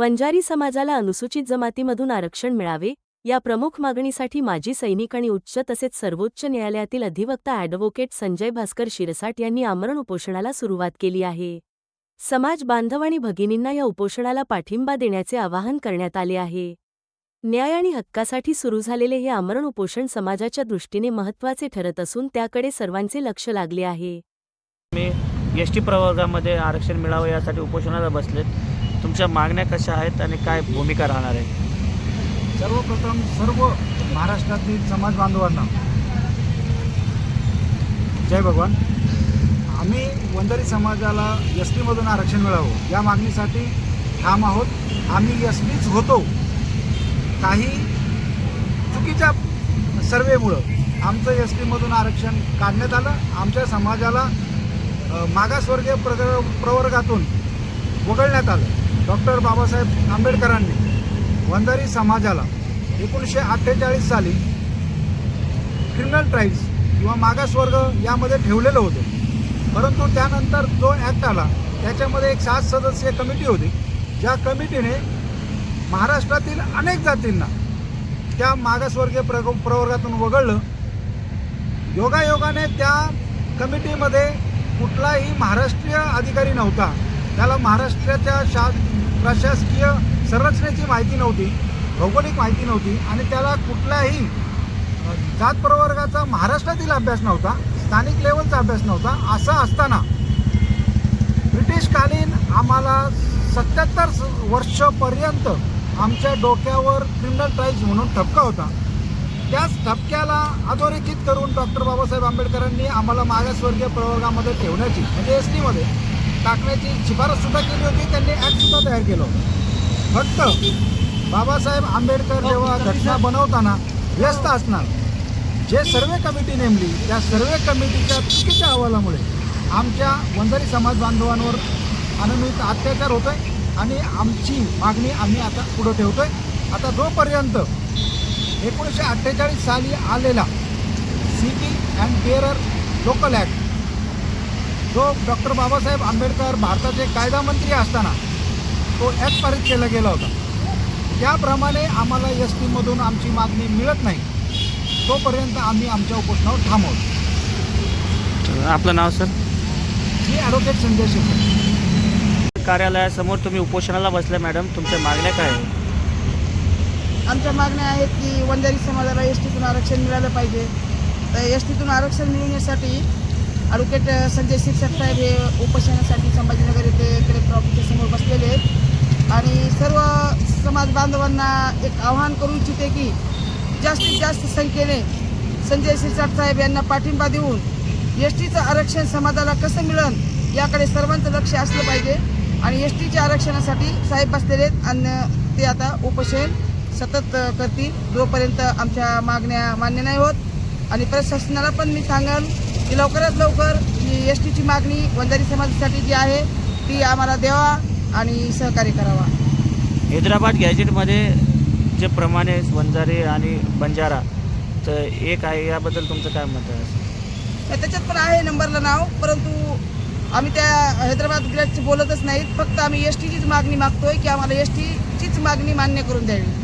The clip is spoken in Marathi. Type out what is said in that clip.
वंजारी समाजाला अनुसूचित जमातीमधून आरक्षण मिळावे या प्रमुख मागणीसाठी माजी सैनिक आणि उच्च तसेच सर्वोच्च न्यायालयातील अधिवक्ता ॲडव्होकेट संजय भास्कर शिरसाट यांनी आमरण उपोषणाला सुरुवात केली आहे. समाज बांधव आणि भगिनींना या उपोषणाला पाठिंबा देण्याचे आवाहन करण्यात आले आहे. न्याय आणि हक्कासाठी सुरू झालेले हे आमरण उपोषण समाजाच्या दृष्टीने महत्त्वाचे ठरत असून त्याकडे सर्वांचे लक्ष लागले आहे. मी एस टी प्रवर्गामध्ये आरक्षण मिळावं यासाठी उपोषणाला बसलेत. तुमच्या मागण्या कशा आहेत आणि काय भूमिका राहणार आहे? सर्वप्रथम सर्व महाराष्ट्रातील समाज बांधवांना जय भगवान. आम्ही वंजारी समाजाला एस टीमधून आरक्षण मिळावं या मागणीसाठी ठाम आहोत. आम्ही एस टीच होतो. काही चुकीच्या सर्वेमुळं आमचं एस टीमधून आरक्षण काढण्यात आलं. आमच्या समाजाला मागासवर्गीय प्रग प्रवर्गातून वगळण्यात आलं. डॉक्टर बाबासाहेब आंबेडकरांनी वंजारी समाजाला एकोणीसशे अठ्ठेचाळीस साली क्रिमिनल ट्राईब्स किंवा मागासवर्ग यामध्ये ठेवलेलं होतं. परंतु त्यानंतर जो ॲक्ट आला त्याच्यामध्ये एक सात सदस्यीय कमिटी होती. ज्या कमिटीने महाराष्ट्रातील अनेक जातींना त्या मागासवर्गीय प्रग प्रवर्गातून वगळलं. योगायोगाने त्या कमिटीमध्ये कुठलाही महाराष्ट्रीय अधिकारी नव्हता. त्याला महाराष्ट्राच्या शा प्रशासकीय संरचनेची माहिती नव्हती भौगोलिक माहिती नव्हती आणि त्याला कुठल्याही जात प्रवर्गाचा महाराष्ट्रातील अभ्यास नव्हता स्थानिक लेवलचा अभ्यास नव्हता असं असताना ब्रिटिशकालीन आम्हाला सत्याहत्तर वर्षपर्यंत आमच्या डोक्यावर क्रिमिनल ट्राईज म्हणून ठपका होता. त्याच ठपक्याला अधोरेखित करून डॉक्टर बाबासाहेब आंबेडकरांनी आम्हाला मागासवर्गीय प्रवर्गामध्ये ठेवण्याची म्हणजे एस टीमध्ये टाकण्याची शिफारस सुद्धा केली होती. त्यांनी ॲक्ट सुद्धा तयार केलं होतं. फक्त बाबासाहेब आंबेडकर जेव्हा घटना बनवताना व्यस्त असणार जे सर्वे कमिटी नेमली त्या सर्वे कमिटीच्या चुकीच्या अहवालामुळे आमच्या वंजारी समाज बांधवांवर अनुमित अत्याचार होतोय आणि आमची मागणी आम्ही आता पुढं ठेवतोय. आता जोपर्यंत एकोणीसशे अठ्ठेचाळीस साली आलेला city and bearer local act जो डॉक्टर बाबासाहेब आंबेडकर भारताचे कायदा मंत्री असताना तो ॲक्ट पारित केला गेला होता. त्याप्रमाणे आम्हाला एस टीमधून आमची मागणी मिळत नाही. तोपर्यंत आम्ही आमच्या उपोषणावर थांबवतो आपलं नाव सर? मी ॲडव्होकेट संजय शिरसाट कार्यालयासमोर तुम्ही उपोषणाला बसल्या मॅडम. तुमच्या मागण्या काय आहेत? आमच्या मागण्या आहेत की वंजारी समाजाला एस टीतून आरक्षण मिळालं पाहिजे. तर एस टीतून आरक्षण मिळवण्यासाठी ॲडव्होकेट संजय शिरसाट साहेब हे उपोषणासाठी संभाजीनगर येथे कलेक्टर ऑफिसच्या समोर बसलेले आहेत. आणि सर्व समाज बांधवांना एक आवाहन करू इच्छिते की जास्तीत जास्त संख्येने संजय शिरसाट साहेब यांना पाठिंबा देऊन एस टीचं आरक्षण समाजाला कसं मिळेल याकडे सर्वांचं लक्ष असलं पाहिजे. आणि एस टीच्या आरक्षणासाठी साहेब बसलेले आहेत आणि ते आता उपोषण सतत करतील. जोपर्यंत आमच्या मागण्या मान्य नाही होत. आणि प्रशासनाला पण मी सांगाल की लवकरात लवकर ही एस टीची मागणी वंजारी समाजासाठी जी आहे ती आम्हाला द्यावा आणि सहकार्य करावा. हैदराबाद गॅजेटमध्ये जे प्रमाणे वंजारी आणि बंजारा तर एक आहे याबद्दल तुमचं काय मत आहे? तर त्याच्यात पण आहे नंबरला नाव परंतु आम्ही त्या हैदराबाद ग्रेडची बोलतच नाहीत. फक्त आम्ही एस टीचीच मागणी मागतोय की आम्हाला एस टीचीच मागणी मान्य करून द्यावी.